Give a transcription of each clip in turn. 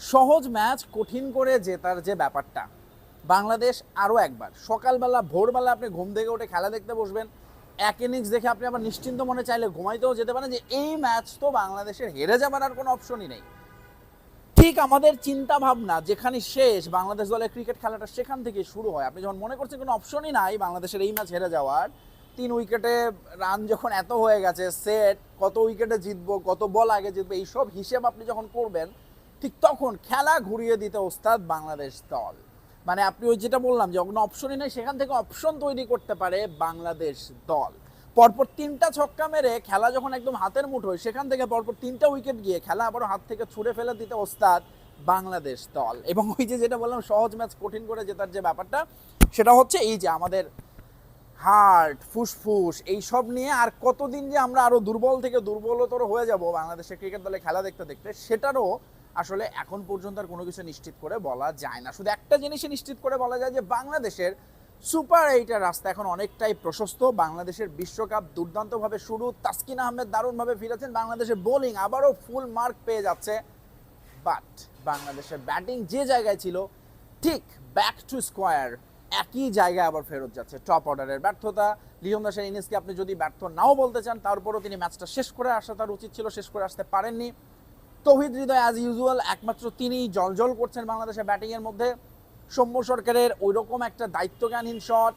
সহজ ম্যাচ কঠিন করে জেতার যে ব্যাপারটা। বাংলাদেশ আরও একবার, সকালবেলা, ভোরবেলা আপনি ঘুম থেকে উঠে খেলা দেখতে বসবেন। এক ইনিংস দেখে আপনি আবার নিশ্চিন্ত মনে চাইলে ঘুমাইতেও যেতে পারেন যে এই ম্যাচ তো বাংলাদেশের হেরে যাবার আর কোনো অপশনই নেই। ঠিক আমাদের চিন্তা ভাবনা যেখানে শেষ, বাংলাদেশ দলের ক্রিকেট খেলাটা সেখান থেকে শুরু হয়। আপনি যখন মনে করছেন কোনো অপশনই নাই, বাংলাদেশের এই ম্যাচ হেরে যাওয়ার, তিন উইকেটে রান যখন এত হয়ে গেছে, সেট, কত উইকেটে জিতবো, কত বল আগে জিতবো, এইসব হিসেব আপনি যখন করবেন ঠিক তখন খেলা ঘুরিয়ে দিতে ওস্তাদ বাংলাদেশ দল। মানে আপনি ওই যেটা বললাম যে কোনো অপশনই নেই, সেখান থেকে অপশন তৈরি করতে পারে বাংলাদেশ দল। পরপর তিনটা ছক্কা মেরে খেলা যখন একদম হাতের মুঠোয়, সেখান থেকে পরপর তিনটা উইকেট গিয়ে খেলা আবারও হাত থেকে ছুড়ে ফেলে দিতে ওস্তাদ বাংলাদেশ দল। এবং ওই যে যেটা বললাম, সহজ ম্যাচ কঠিন করে জেতার যে ব্যাপারটা, সেটা হচ্ছে এই যে আমাদের হার্ট, ফুসফুস এই সব নিয়ে আর কতদিন যে আমরা আরও দুর্বল থেকে দুর্বলতর হয়ে যাব বাংলাদেশের ক্রিকেট দলে খেলা দেখতে দেখতে, সেটারও আসলে এখন পর্যন্ত আর কোনো কিছু নিশ্চিত করে বলা যায় না। শুধু একটা জিনিসই নিশ্চিত করে বলা যায় যে, বাংলাদেশের সুপার এইটার রাস্তা এখন অনেকটাই প্রশস্ত। বাংলাদেশের বিশ্বকাপ দুর্দান্তভাবে শুরু। তাসকিন আহমেদ দারুণভাবে ফিরেছেন বাংলাদেশের বোলিং। আবারও ফুল মার্ক পেয়ে যাচ্ছে। বাট বাংলাদেশের ব্যাটিং যে জায়গায় ছিল, ঠিক ব্যাক টু স্কোয়ার একই জায়গায় আবার ফেরত যাচ্ছে। টপ অর্ডারের ব্যর্থতা। লিজন দাসের ইনিংসকে আপনি যদি ব্যর্থ নাও বলতে চান, তারপরও তিনি ম্যাচটা শেষ করে আসা তার উচিত ছিল। শেষ করে আসতে পারেননি। তৌহিদ হৃদয় অ্যাজ ইউজুয়াল একমাত্র তিনিই জলজল করছেন বাংলাদেশের ব্যাটিংয়ের মধ্যে। সৌম্য সরকারের ওই রকম একটা দায়িত্বজ্ঞানহীন শট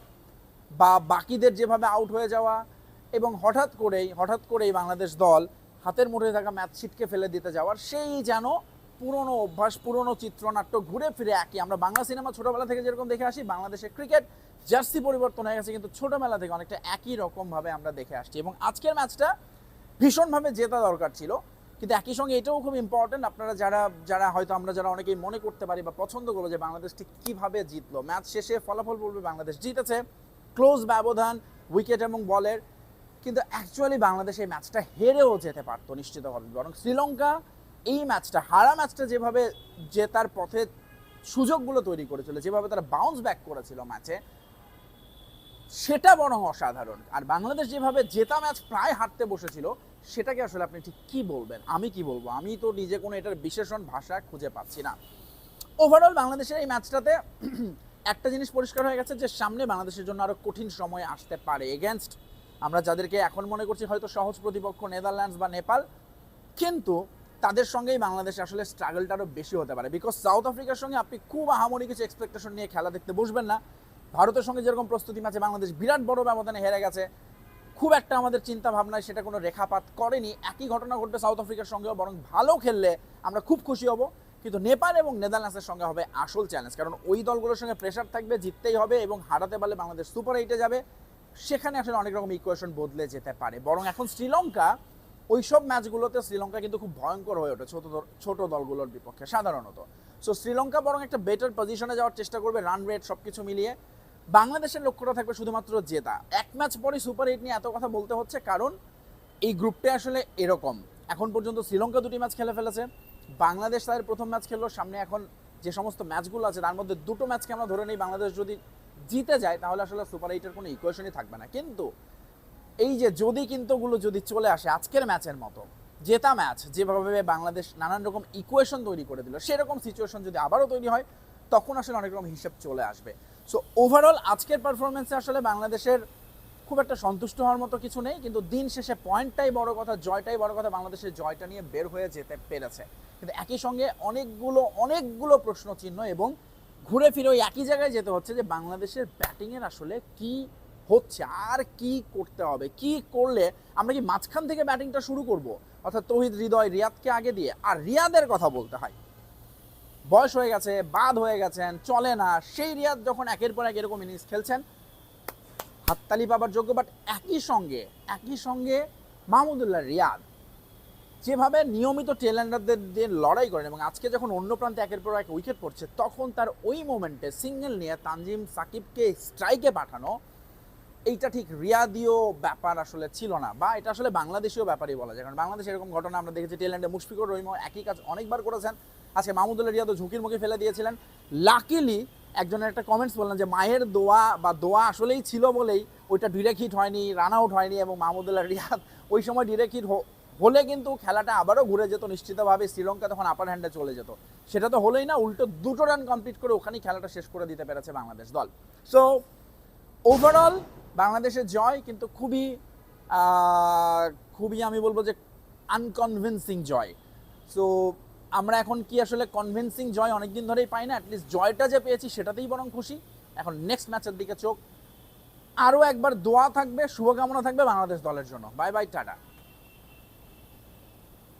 বা বাকিদের যেভাবে আউট হয়ে যাওয়া এবং হঠাৎ করেই হঠাৎ করেই বাংলাদেশ দল হাতের মুঠে থাকা ম্যাচ ছিটকে ফেলে দিতে যাওয়ার সেই যেন পুরনো অভ্যাস, পুরনো চিত্রনাট্য ঘুরে ফিরে একই আমরা বাংলা সিনেমা ছোটোবেলা থেকে যেরকম দেখে আসি, বাংলাদেশের ক্রিকেট জার্সি পরিবর্তন হয়ে গেছে, কিন্তু ছোটোবেলা থেকে অনেকটা একই রকমভাবে আমরা দেখে আসছি। এবং আজকের ম্যাচটা ভীষণভাবে জেতা দরকার ছিল। কিন্তু একই সঙ্গে এটাও খুব ইম্পর্টেন্ট আপনারা যারা যারা হয়তো আমরা যারা অনেকেই মনে করতে পারি বা পছন্দ করব যে বাংলাদেশ ঠিক কীভাবে জিতলো। ম্যাচ শেষে ফলাফল বলবে বাংলাদেশ। জিতেছে ক্লোজ ব্যবধান উইকেট এবং বলের। কিন্তু অ্যাকচুয়ালি বাংলাদেশ এই ম্যাচটা হেরেও যেতে পারতো নিশ্চিতভাবে। বরং শ্রীলঙ্কা এই ম্যাচটা, হারা ম্যাচটা যেভাবে জেতার পথে সুযোগগুলো তৈরি করেছিল, যেভাবে তারা বাউন্স ব্যাক করেছিল ম্যাচে সেটা বরং অসাধারণ। আর বাংলাদেশ যেভাবে জেতা ম্যাচ প্রায় হারতে বসেছিল, সেটাকে আসলে আপনি ঠিক কি বলবেন? আমি কি বলব? আমি তো নিজে কোনো এটার বিশেষণ ভাষা খুঁজে পাচ্ছি না। ওভারঅল বাংলাদেশের এই ম্যাচটাতে একটা জিনিস পরিষ্কার হয়ে গেছে যে, সামনে বাংলাদেশের জন্য আরও কঠিন সময় আসতে পারে। এগেনস্ট আমরা যাদেরকে এখন মনে করছি হয়তো সহজ প্রতিপক্ষ নেদারল্যান্ডস বা নেপাল, কিন্তু তাদের সঙ্গেই বাংলাদেশ আসলে স্ট্রাগলটা আরও বেশি হতে পারে। বিকজ সাউথ আফ্রিকার সঙ্গে আপনি খুব আহামরি কিছু এক্সপেকটেশন নিয়ে খেলা দেখতে বসবেন না। ভারতের সঙ্গে যেরকম প্রস্তুতি ম্যাচে বাংলাদেশ বিরাট বড় ব্যবধানে হেরে গেছে, খুব একটা আমাদের চিন্তা ভাবনায় সেটা কোনো রেখাপাত করেনি। একই ঘটনা ঘটবে সাউথ আফ্রিকার সঙ্গেও, বরং ভালো খেললে আমরা খুব খুশি হব। কিন্তু নেপাল এবং নেদারল্যান্ডসের সঙ্গে হবে আসল চ্যালেঞ্জ, কারণ ওই দলগুলোর সঙ্গে প্রেশার থাকবে, জিততেই হবে এবং হারাতে পারলে বাংলাদেশ সুপার এইটে যাবে। সেখানে আসলে অনেক রকম ইকুয়েশন বদলে যেতে পারে। বরং এখন শ্রীলঙ্কা, ওই সব ম্যাচগুলোতে শ্রীলঙ্কা কিন্তু খুব ভয়ঙ্কর হয়ে ওঠে ছোট ছোট দলগুলোর বিপক্ষে, সাধারণত। সো শ্রীলঙ্কা বরং একটা বেটার পজিশনে যাওয়ার চেষ্টা করবে রান রেট সব কিছু মিলিয়ে। বাংলাদেশের লক্ষ্যটা থাকবে শুধুমাত্র জেতা। এক ম্যাচ পরে সুপার এইট নিয়ে এত কথা বলতে হচ্ছে, কারণ এই গ্রুপটা আসলে এরকম। এখন পর্যন্ত শ্রীলঙ্কা দুটি ম্যাচ খেলে ফেলেছে, বাংলাদেশ তাদের প্রথম ম্যাচ খেললো, সামনে এখন যে সমস্ত ম্যাচগুলো আছে, তার মধ্যে দুটো ম্যাচকে আমরা ধরে নিই, বাংলাদেশ যদি জিতে যায়, তাহলে আসলে সুপার এইটের কোনো ইকুয়েশনই থাকবে না। কিন্তু এই যে যদি কিন্তুগুলো যদি চলে আসে আজকের ম্যাচের মতো, জেতা ম্যাচ, যেভাবে বাংলাদেশ নানান রকম ইকুয়েশন তৈরি করে দিল, সেরকম সিচুয়েশন যদি আবারও তৈরি হয়, তখন আসলে অনেক রকম হিসেব চলে আসবে। সো ওভারঅল আজকের পারফরমেন্সে আসলে বাংলাদেশের খুব একটা সন্তুষ্ট হওয়ার মতো কিছু নেই, কিন্তু দিন শেষে পয়েন্টটাই বড় কথা, জয়টাই বড় কথা বাংলাদেশের জয়টা নিয়ে বের হয়ে যেতে পেরেছে। কিন্তু একই সঙ্গে অনেকগুলো অনেকগুলো প্রশ্ন চিহ্ন এবং ঘুরে ফিরে ওই একই জায়গায় যেতে হচ্ছে যে বাংলাদেশের ব্যাটিংয়ের আসলে কি হচ্ছে, আর কি করতে হবে, কি করলে আমরা কি মাঝখান থেকে ব্যাটিংটা শুরু করব? অর্থাৎ তৌহিদ হৃদয় রিয়াদকে আগে দিয়ে, আর রিয়াদের কথা বলতে হয়। বয়স হয়ে গেছে, বাদ হয়ে গেছেন, চলে না। সেই রিয়াদ যখন একের পর এক এরকম ইনিংস খেলছেন, হাততালি পাবার যোগ্য বাট একই সঙ্গে একই সঙ্গে মাহমুদুল্লাহ রিয়াদ যেভাবে নিয়মিত টেলেন্ডারদের দিয়ে লড়াই করেন এবং আজকে যখন অন্য প্রান্তে একের পর এক উইকেট পড়ছে, তখন তার ওই মোমেন্টে সিঙ্গেল নিয়ে তানজিম সাকিবকে স্ট্রাইকে পাঠানো, এইটা ঠিক রিয়াদীয় ব্যাপার আসলে ছিল না, বা এটা আসলে বাংলাদেশীয় ব্যাপারই বলা যায়। কারণ বাংলাদেশে এরকম ঘটনা আমরা দেখেছি টেলেন্ডে মুশফিকুর রহিমও একই কাজ অনেকবার করেছেন। আজকে মাহমুদুল্লাহ রিয়াদও ঝুঁকির মুখে ফেলে দিয়েছিলেন। লাকিলি একজনের একটা কমেন্টস বললেন যে মায়ের দোয়া বা দোয়া আসলেই ছিল বলেই ওইটা ডিরেক্ট হিট হয়নি রান আউট হয়নি এবং মাহমুদুল্লাহ রিয়াদ ওই সময় ডিরেক্ট হিট হলে কিন্তু খেলাটা আবারও ঘুরে যেত, নিশ্চিতভাবে শ্রীলঙ্কা তখন আপার হ্যান্ডে চলে যেত। সেটা তো হলোই না, উল্টো দুটো রান কমপ্লিট করে ওখানেই খেলাটা শেষ করে দিতে পেরেছে বাংলাদেশ দল। সো ওভারঅল বাংলাদেশের জয় কিন্তু খুবই খুবই আমি বলব যে আনকনভিন্সিং জয়। সো আমরা এখন কি আসলে কনভিন্সিং জয় অনেকদিন ধরেই পাই না? অ্যাটলিস্ট জয়টা যে পেয়েছি সেটাতেই বরং খুশি। এখন নেক্সট ম্যাচের দিকে চোখ। আরও একবার দোয়া থাকবে, শুভকামনা থাকবে বাংলাদেশ দলের জন্য। Bye bye tata.